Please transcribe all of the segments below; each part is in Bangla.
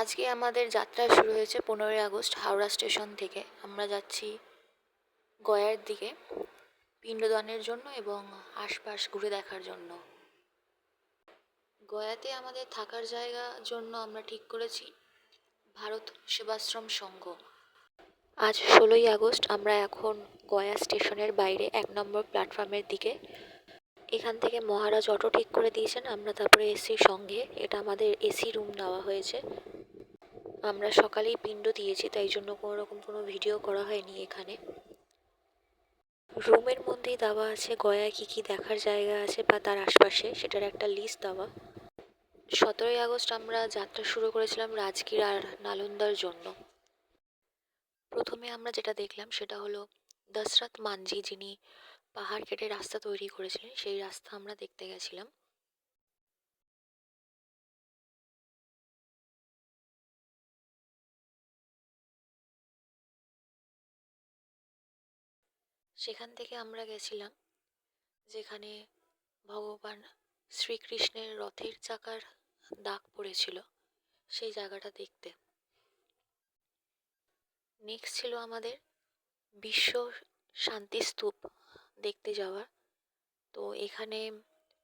আজকে আমাদের যাত্রা শুরু হয়েছে পনেরোই আগস্ট হাওড়া স্টেশন থেকে। আমরা যাচ্ছি গয়ার দিকে পিণ্ডদানের জন্য এবং আশপাশ ঘুরে দেখার জন্য। গয়াতে আমাদের থাকার জায়গা জন্য আমরা ঠিক করেছি ভারত সেবাশ্রম সংঘ। আজ ষোলোই আগস্ট, আমরা এখন গয়া স্টেশনের বাইরে এক নম্বর প্ল্যাটফর্মের দিকে। এখান থেকে মহারাজ অটো ঠিক করে দিয়েছেন, আমরা তারপরে এসি সঙ্গে এটা আমাদের এসি রুম নেওয়া হয়েছে। আমরা সকালেই পিণ্ড দিয়েছি, তাই জন্য কোনো রকম কোনো ভিডিও করা হয়নি এখানে। রুমের মধ্যেই দেওয়া আছে গয়ায় কী কী দেখার জায়গা আছে বা তার আশপাশে, সেটার একটা লিস্ট দেওয়া। সতেরোই আগস্ট আমরা যাত্রা শুরু করেছিলাম রাজগীর আর নালন্দার জন্য। প্রথমে আমরা যেটা দেখলাম সেটা হলো দশরথ মানজি যিনি পাহাড় কেটে রাস্তা তৈরি করেছিলেন, সেই রাস্তা আমরা দেখতে গেছিলাম। সেখান থেকে আমরা গেছিলাম, যেখানে ভগবান শ্রীকৃষ্ণের রথের চাকার দাগ পড়েছিল সেই জায়গাটা দেখতে। নেক্সট ছিল আমাদের বিশ্ব শান্তি স্তূপ দেখতে যাওয়ার। তো এখানে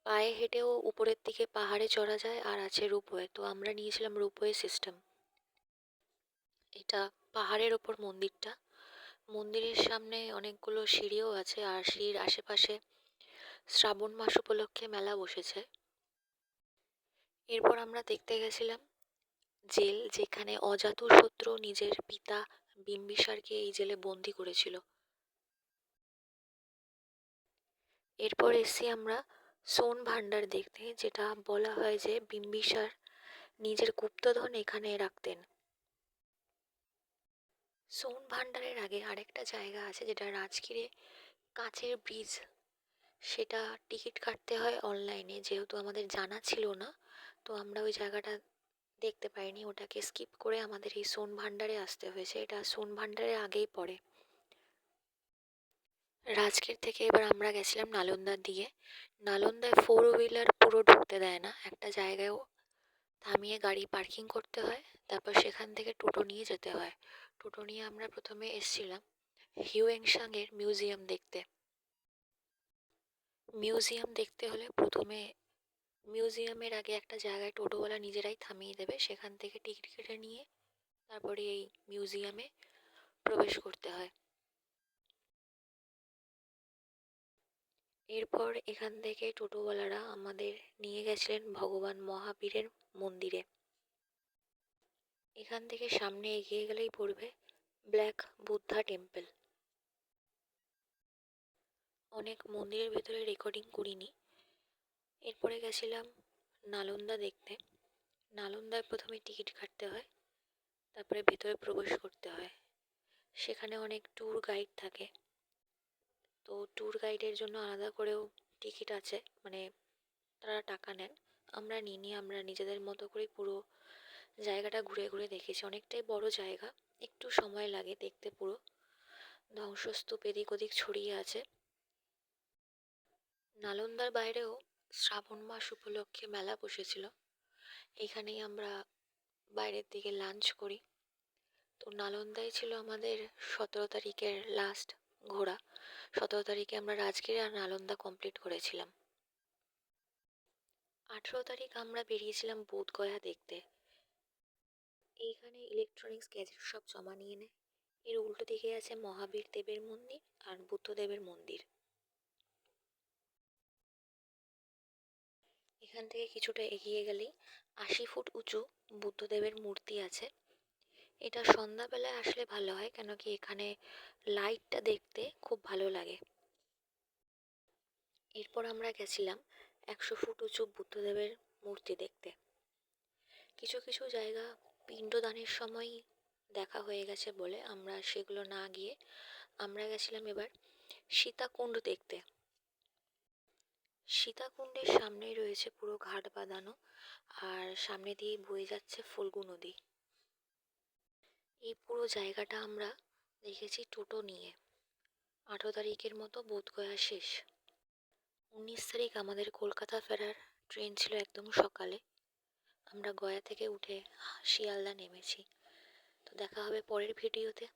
পায়ে হেঁটেও উপরের দিকে পাহাড়ে চড়া যায় আর আছে রূপওয়ে। তো আমরা নিয়েছিলাম রূপওয়ে সিস্টেম এটা পাহাড়ের ওপর মন্দিরটা। মন্দিরের সামনে অনেকগুলো সিঁড়িও আছে আর সিঁড়ির আশেপাশে শ্রাবণ মাস উপলক্ষে মেলা বসেছে। এরপর আমরা দেখতে গেছিলাম জেল যেখানে অজাতশত্রু নিজের পিতা বিম্বিসারকে এই জেলে বন্দি করেছিল। এরপর এসছি আমরা সোন ভাণ্ডার দেখতে, যেটা বলা হয় যে বিম্বিসার নিজের গুপ্তধন এখানে রাখতেন। সোন ভাণ্ডারের আগে আরেকটা জায়গা আছে যেটা রাজগীরে কাঁচের ব্রিজ সেটা টিকিট কাটতে হয় অনলাইনে যেহেতু আমাদের জানা ছিল না, তো আমরা ওই জায়গাটা দেখতে পাইনি। ওটাকে স্কিপ করে আমাদের এই সোন ভাণ্ডারে আসতে হয়েছে। এটা সোন ভাণ্ডারের আগেই পড়ে। রাজগীর থেকে এবার আমরা গেছিলাম নালন্দার দিকে নালন্দায় ফোর হুইলার পুরো ঢুকতে দেয় না। একটা জায়গায়ও থামিয়ে গাড়ি পার্কিং করতে হয়। তারপর সেখান থেকে টোটো নিয়ে যেতে হয়। টোটো নিয়ে আমরা প্রথমে এসছিলাম হিউয়েংসাংয়ের মিউজিয়াম দেখতে। মিউজিয়াম দেখতে হলে প্রথমে মিউজিয়ামের আগে একটা জায়গায় টোটোওয়ালা নিজেরাই থামিয়ে দেবে। সেখান থেকে টিকিট কেটে নিয়ে তারপরে এই মিউজিয়ামে প্রবেশ করতে হয়। এরপর এখান থেকে টোটোওয়ালারা আমাদের নিয়ে গেছিলেন ভগবান মহাবীরের মন্দিরে। এখান থেকে সামনে এগিয়ে গেলেই পড়বে ব্ল্যাক বুদ্ধা টেম্পল। অনেক মন্দিরের ভেতরে রেকর্ডিং করিনি। এরপরে গেছিলাম নালন্দা দেখতে। নালন্দায় প্রথমে টিকিট কাটতে হয়, তারপরে ভেতরে প্রবেশ করতে হয়। সেখানে অনেক ট্যুর গাইড থাকে। তো ট্যুর গাইডের জন্য আলাদা করেও টিকিট আছে মানে তারা টাকা নেন। আমরা নিইনি, আমরা নিজেদের মতো করে পুরো জায়গাটা ঘুরে ঘুরে দেখেছি। অনেকটাই বড় জায়গা, একটু সময় লাগে দেখতে পুরো। ধ্বংসস্তূপ এদিক ওদিক ছড়িয়ে আছে। নালন্দার বাইরেও শ্রাবণ মাস উপলক্ষে মেলা বসেছিল। এখানেই আমরা বাইরের দিকে লাঞ্চ করি। তো নালন্দায় ছিল আমাদের সতেরো তারিখের লাস্ট ঘোরা। সতেরো তারিখে আমরা রাজগীর আর নালন্দা কমপ্লিট করেছিলাম। আঠেরো তারিখ আমরা বেরিয়েছিলাম বোধগয়া দেখতে। এইখানে ইলেকট্রনিক্স গ্যাজেট সব জমা নিয়ে নেয় এর উল্টো দিকে আছে মহাবীর দেবের মন্দির আর বুদ্ধদেবের মন্দির। এখান থেকে কিছুটা এগিয়ে গেলেই আশি ফুট উঁচু বুদ্ধদেবের মূর্তি আছে। এটা সন্ধ্যাবেলায় আসলে ভালো হয় কেন কি এখানে লাইটটা দেখতে খুব ভালো লাগে। এরপর আমরা গেছিলাম একশো ফুট উঁচু বুদ্ধদেবের মূর্তি দেখতে। কিছু কিছু জায়গা পিণ্ডদানের সময় দেখা হয়ে গেছে বলে আমরা সেগুলো না গিয়ে আমরা গেছিলাম এবার সীতাকুণ্ড দেখতে। সীতাকুণ্ডের সামনেই রয়েছে পুরো ঘাট বাঁধানো আর সামনে দিয়ে বয়ে যাচ্ছে ফল্গু নদী। এই পুরো জায়গাটা আমরা দেখেছি টোটো নিয়ে। আঠেরো তারিখের মতো বোধগয়া শেষ। উনিশ তারিখ আমাদের কলকাতা ফেরার ট্রেন ছিল একদম সকালে। আমরা গয়া থেকে উঠে শিয়ালদা নেমেছি। তো দেখা হবে পরের ভিডিওতে।